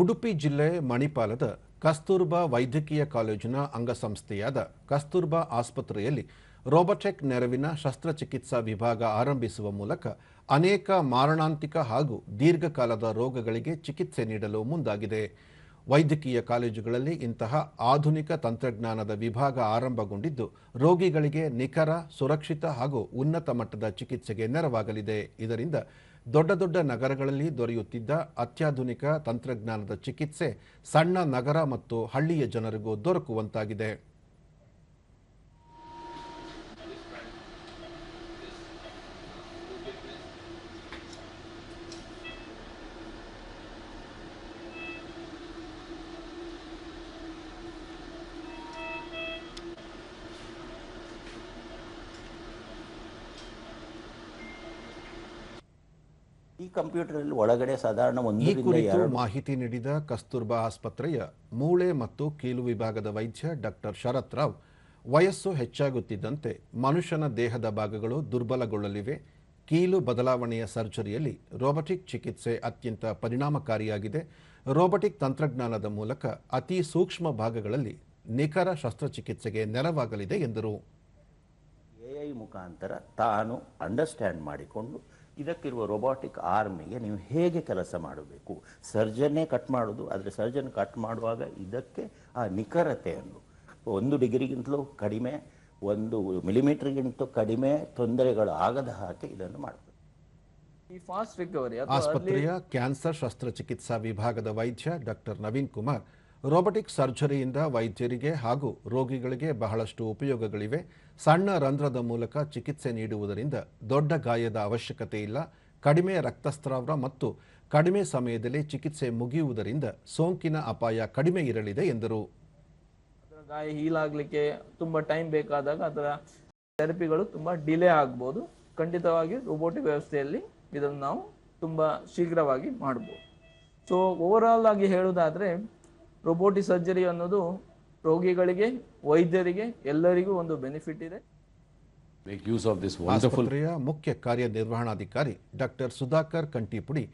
ಉಡುಪಿ ಜಿಲ್ಲೆ ಮಣಿಪಾಲದ ಕಸ್ತೂರ್ಬಾ ವೈದ್ಯಕೀಯ ಕಾಲೇಜಿನ ಅಂಗಸಂಸ್ಥೆಯಾದ ಕಸ್ತೂರ್ಬಾ ಆಸ್ಪತ್ರೆಯಲ್ಲಿ ರೋಬೋಟೆಕ್ ನೆರವಿನ ಶಸ್ತ್ರಚಿಕಿತ್ಸಾ ವಿಭಾಗ ಆರಂಭಿಸುವ ಮೂಲಕ ಅನೇಕ ಮಾರಣಾಂತಿಕ ಹಾಗೂ ದೀರ್ಘಕಾಲದ ರೋಗಗಳಿಗೆ ಚಿಕಿತ್ಸೆ ನೀಡಲು ಮುಂದಾಗಿದೆ. ವೈದ್ಯಕೀಯ ಕಾಲೇಜುಗಳಲ್ಲಿ ಇಂತಹ ಆಧುನಿಕ ತಂತ್ರಜ್ಞಾನದ ವಿಭಾಗ ಆರಂಭಗೊಂಡಿದ್ದು, ರೋಗಿಗಳಿಗೆ ನಿಖರ, ಸುರಕ್ಷಿತ ಹಾಗೂ ಉನ್ನತ ಮಟ್ಟದ ಚಿಕಿತ್ಸೆಗೆ ನೆರವಾಗಲಿದೆ. ಇದರಿಂದ ದೊಡ್ಡ ದೊಡ್ಡ ನಗರಗಳಲ್ಲಿ ದೊರೆಯುತ್ತಿದ್ದ ಅತ್ಯಾಧುನಿಕ ತಂತ್ರಜ್ಞಾನದ ಚಿಕಿತ್ಸೆ ಸಣ್ಣ ನಗರ ಮತ್ತು ಹಳ್ಳಿಯ ಜನರಿಗೂ ದೊರಕುವಂತಾಗಿದೆ. ಈ ಕಂಪ್ಯೂಟರ್ ಒಳಗಡೆ ಸಾಧಾರಣ ಈ ಕುರಿತು ಮಾಹಿತಿ ನೀಡಿದ ಕಸ್ತೂರ್ಬಾ ಆಸ್ಪತ್ರೆಯ ಮೂಳೆ ಮತ್ತು ಕೀಲು ವಿಭಾಗದ ವೈದ್ಯ ಡಾಕ್ಟರ್ ಶರತ್ ರಾವ್ ವಯಸ್ಸು ಹೆಚ್ಚಾಗುತ್ತಿದ್ದಂತೆ ಮನುಷ್ಯನ ದೇಹದ ಭಾಗಗಳು ದುರ್ಬಲಗೊಳ್ಳಲಿವೆ. ಕೀಲು ಬದಲಾವಣೆಯ ಸರ್ಜರಿಯಲ್ಲಿ ರೋಬೋಟಿಕ್ ಚಿಕಿತ್ಸೆ ಅತ್ಯಂತ ಪರಿಣಾಮಕಾರಿಯಾಗಿದೆ. ರೋಬೋಟಿಕ್ ತಂತ್ರಜ್ಞಾನದ ಮೂಲಕ ಅತಿ ಸೂಕ್ಷ್ಮ ಭಾಗಗಳಲ್ಲಿ ನಿಖರ ಶಸ್ತ್ರಚಿಕಿತ್ಸೆಗೆ ನೆರವಾಗಲಿದೆ ಎಂದರು. ಎಐ ಮುಖಾಂತರ ತಾನು ಅಂಡರ್ಸ್ಟ್ಯಾಂಡ್ ಮಾಡಿಕೊಂಡು ಇದಕ್ಕಿರುವ ರೊಬಾಟಿಕ್ ಆರ್ಮಿಗೆ ನೀವು ಹೇಗೆ ಕೆಲಸ ಮಾಡಬೇಕು? ಸರ್ಜನ್ನೇ ಕಟ್ ಮಾಡೋದು ಆದರೆ ಸರ್ಜನ್ ಕಟ್ ಮಾಡುವಾಗ ಇದಕ್ಕೆ ಆ ನಿಖರತೆಯನ್ನು ಒಂದು ಡಿಗ್ರಿಗಿಂತಲೂ ಕಡಿಮೆ ಒಂದು ಮಿಲಿಮೀಟರ್ಗಿಂತ ಕಡಿಮೆ ತೊಂದರೆಗಳು ಆಗದ ಹಾಗೆ ಇದನ್ನು ಮಾಡಬೇಕು. ಈ ಫಾಸ್ಟ್ ರಿಕವರಿ ಆಸ್ಪತ್ರೆಯ ಕ್ಯಾನ್ಸರ್ ಶಸ್ತ್ರಚಿಕಿತ್ಸಾ ವಿಭಾಗದ ವೈದ್ಯ ಡಾಕ್ಟರ್ ನವೀನ್ ಕುಮಾರ್ ರೋಬೋಟಿಕ್ ಸರ್ಜರಿಯಿಂದ ವೈದ್ಯರಿಗೆ ಹಾಗೂ ರೋಗಿಗಳಿಗೆ ಬಹಳಷ್ಟು ಉಪಯೋಗಗಳಿವೆ. ಸಣ್ಣ ರಂಧ್ರದ ಮೂಲಕ ಚಿಕಿತ್ಸೆ ನೀಡುವುದರಿಂದ ದೊಡ್ಡ ಗಾಯದ ಅವಶ್ಯಕತೆ ಇಲ್ಲ. ಕಡಿಮೆ ರಕ್ತಸ್ರಾವ ಮತ್ತು ಕಡಿಮೆ ಸಮಯದಲ್ಲಿ ಚಿಕಿತ್ಸೆ ಮುಗಿಯುವುದರಿಂದ ಸೋಂಕಿನ ಅಪಾಯ ಕಡಿಮೆ ಇರಲಿದೆ ಎಂದರು. ಗಾಯ ಹೀಲ್ ಆಗಲಿಕ್ಕೆ ತುಂಬಾ ಟೈಮ್ ಬೇಕಾದಾಗ ಅದರ ಥೆರಪಿಗಳು ತುಂಬ ಡಿಲೇ ಆಗ್ಬೋದು. ಖಂಡಿತವಾಗಿ ರೋಬೋಟಿಕ್ ವ್ಯವಸ್ಥೆಯಲ್ಲಿ ಇದನ್ನು ನಾವು ತುಂಬ ಶೀಘ್ರವಾಗಿ ಮಾಡ್ಬೋದು. ಸೊ ಓವರಾಲ್ ಆಗಿ ಹೇಳುವುದಾದ್ರೆ ರೋಬೋಟಿಕ್ ಸರ್ಜರಿ ಅನ್ನೋದು ರೋಗಿಗಳಿಗೆ ವೈದ್ಯರಿಗೆ ಎಲ್ಲರಿಗೂ ಒಂದು ಬೆನಿಫಿಟ್ ಇದೆ. ಆಸ್ಪತ್ರೆಯ ಮುಖ್ಯ ಕಾರ್ಯನಿರ್ವಹಣಾಧಿಕಾರಿ ಡಾಕ್ಟರ್ ಸುಧಾಕರ್ ಕಂಟಿಪುಡಿ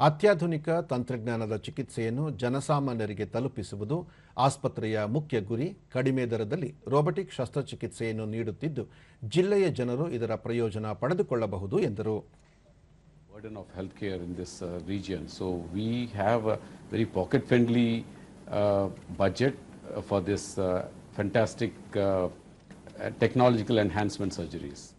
ಅತ್ಯಾಧುನಿಕ ತಂತ್ರಜ್ಞಾನದ ಚಿಕಿತ್ಸೆಯನ್ನು ಜನಸಾಮಾನ್ಯರಿಗೆ ತಲುಪಿಸುವುದು ಆಸ್ಪತ್ರೆಯ ಮುಖ್ಯ ಗುರಿ. ಕಡಿಮೆ ದರದಲ್ಲಿ ರೋಬೋಟಿಕ್ ಶಸ್ತ್ರಚಿಕಿತ್ಸೆಯನ್ನು ನೀಡುತ್ತಿದ್ದು ಜಿಲ್ಲೆಯ ಜನರು ಇದರ ಪ್ರಯೋಜನ ಪಡೆದುಕೊಳ್ಳಬಹುದು ಎಂದರು. Burden of healthcare in this uh, region. So we have a very pocket-friendly budget uh, for this uh, fantastic uh, uh, technological enhancement surgeries.